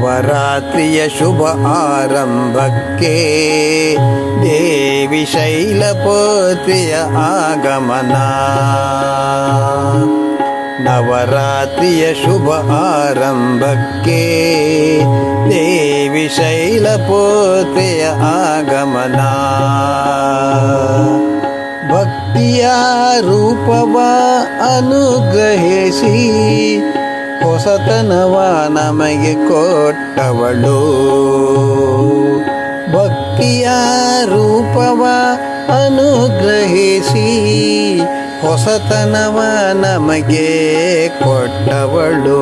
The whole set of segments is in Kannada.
नवरात्रि शुभ आरम्भके एव शैलपोत्रय आगमना। नवरात्रियशुभ आरम्भके एव शैलपोत्रय आगमना। भक्त्या रूप वा ಹೊಸತನವ ನಮಗೆ ಕೊಟ್ಟವಳು. ಭಕ್ತಿಯ ರೂಪವ ಅನುಗ್ರಹಿಸಿ ಹೊಸತನವ ನಮಗೆ ಕೊಟ್ಟವಳು.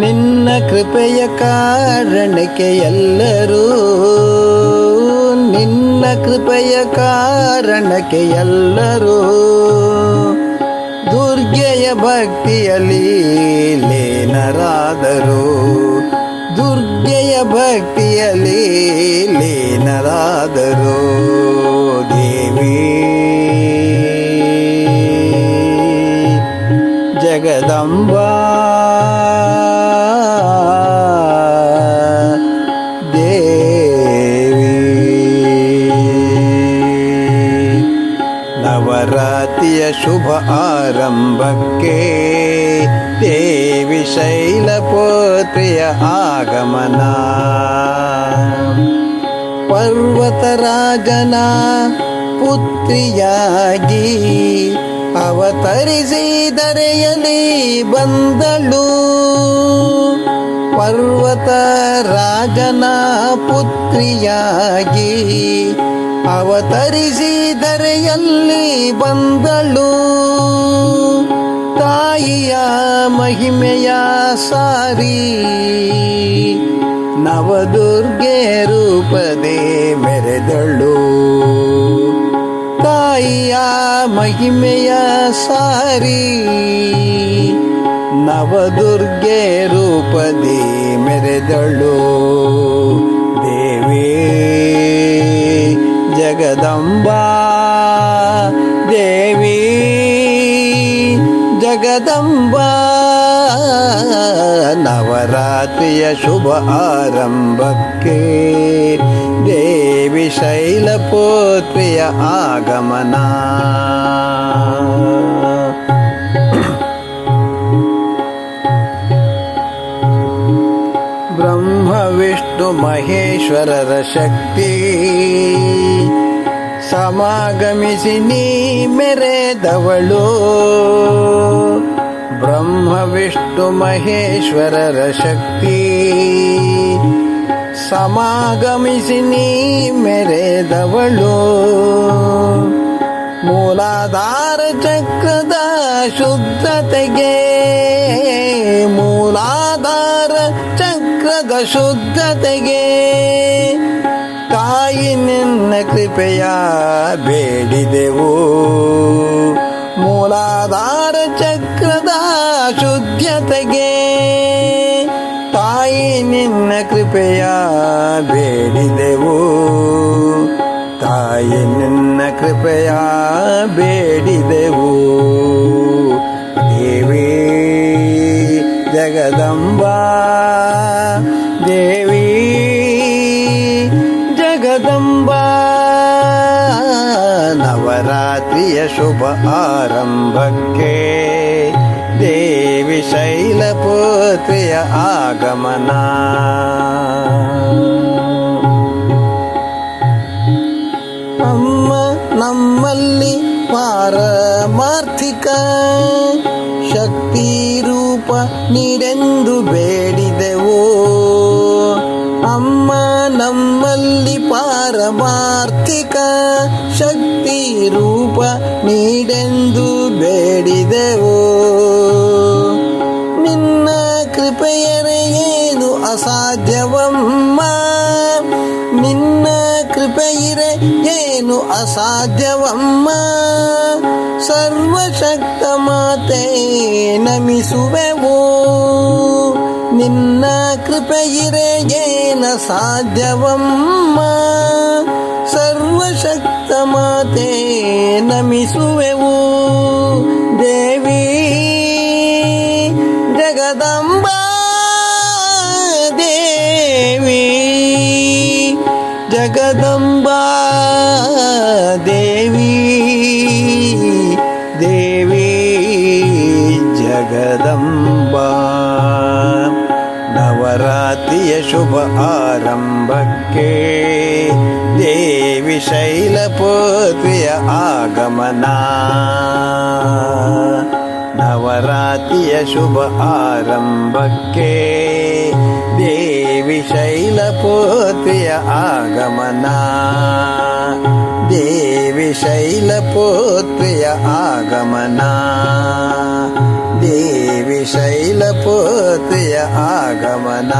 ನಿನ್ನ ಕೃಪೆಯ ಕಾರಣಕ್ಕೆ ಎಲ್ಲರೂ, ನಿನ್ನ ಕೃಪೆಯ ಕಾರಣಕ್ಕೆ ಎಲ್ಲರೂ ದುರ್ಗೆಯ ಭಕ್ತಿಯಲ್ಲಿ ಲೀನರಾದರು. ದುರ್ಗೆಯ ಭಕ್ತಿಯಲ್ಲಿ ಲೀನರಾದರು. ದೇವಿ. ಜಗದಂಬಾ. ಶುಭ ಆರಂಭಕ್ಕೆ ದೇವಿ ಶೈಲಪೋತ್ರಿಯ ಆಗಮನ. ಪರ್ವತರಾಜನ ಪುತ್ರಿಯಾಗಿ ಅವತರಿಸಿ ದರೆಯಲ್ಲಿ ಬಂದಳು. ಪರ್ವತ ರಾಜನ ಪುತ್ರಿಯಾಗಿ ಅವತರಿಸಿ ಧರೆಯಲ್ಲಿ ಬಂದಳು? ತಾಯಿಯ ಮಹಿಮೆಯ ಸಾರಿ ನವದುರ್ಗೆ ರೂಪದೇ ಮೆರೆದಳು. ತಾಯಿಯ ಮಹಿಮೆಯ ಸಾರಿ ನವದುರ್ಗೆ ರೂಪದಿ ಮೆರೆದಳು. जगदम्बा देवी जगदम्बा नवरात्रियशुभ आरम्भके देवि शैलपुत्र्य आगमना। ब्रह्मविष्णुमहेश्वरशक्ति ಸಮಾಗಮಿಸಿ ನೀ ಮೆರೆದವಳು. ಬ್ರಹ್ಮ, ವಿಷ್ಣು, ಮಹೇಶ್ವರರ ಶಕ್ತಿ. ಸಮಾಗಮಿಸಿ ನೀ ಮೆರೆದವಳು. ಮೂಲಾಧಾರ ಚಕ್ರದ ಶುದ್ಧತೆಗೆ ಮೂಲಾಧಾರ ಚಕ್ರದ ಶುದ್ಧತೆಗೆ ತಾಯಿ ನಿನ್ನ ಕೃಪೆಯ ಬೇಡಿದೆವು. ಮೂಲಾಧಾರ ಚಕ್ರದ ಶುದ್ಧತೆಗೆ ತಾಯಿ ನಿನ್ನ ಕೃಪೆಯ ಬೇಡಿದೆವು. ತಾಯಿ ನಿನ್ನ ಕೃಪೆಯ ಬೇಡಿದೆವು. ದೇವಿ ಜಗದಂಬಾ ನವರಾತ್ರಿಯ ಶುಭ ಆರಂಭಕ್ಕೆ. ದೇವಿ ಶೈಲಪುತ್ರಿಯ ಆಗಮನ. ಅಮ್ಮ ನಮ್ಮಲ್ಲಿ ಪಾರಮಾರ್ಥಿಕ ಶಕ್ತಿ ರೂಪ ನೀರೆಂದು ಬೇಡಿದೆವು. ಪಾರಮಾರ್ಥಿಕ ಶಕ್ತಿ ರೂಪ ನೀಡೆಂದು ಬೇಡಿದೆವು. ನಿನ್ನ ಕೃಪೆಯರೆ ಏನು ಅಸಾಧ್ಯವಮ್ಮ? ನಿನ್ನ ಕೃಪೆಯಿರೆ ಏನು ಅಸಾಧ್ಯವಮ್ಮ? ಸರ್ವಶಕ್ತ ಮಾತೆ ನಮಿಸುವೆವು. ನಿನ್ನ ಕೃಪೆಯಿರೆ ಸಾಧ್ಯವಮ್ಮ. ಸರ್ವಶಕ್ತ ಮಾತೆ ನಮಿಸುವೆವು ನವರಾತ್ರಿಯ ಶುಭ ಆರಂಭಕ್ಕೆ ದೇವಿ ಶೈಲಪುತ್ರಿಯ ಆಗಮನ ನವರಾತ್ರಿಯ ಶುಭ ಆರಂಭಕ್ಕೆ ದೇವಿ ಶೈಲಪುತ್ರಿಯ ಆಗಮನ ದೇವಿ ಶೈಲಪುತ್ರಿಯ ಆಗಮನ ದೇವಿ ಶೈಲಪುತ್ರಿಯ ಆಗಮನ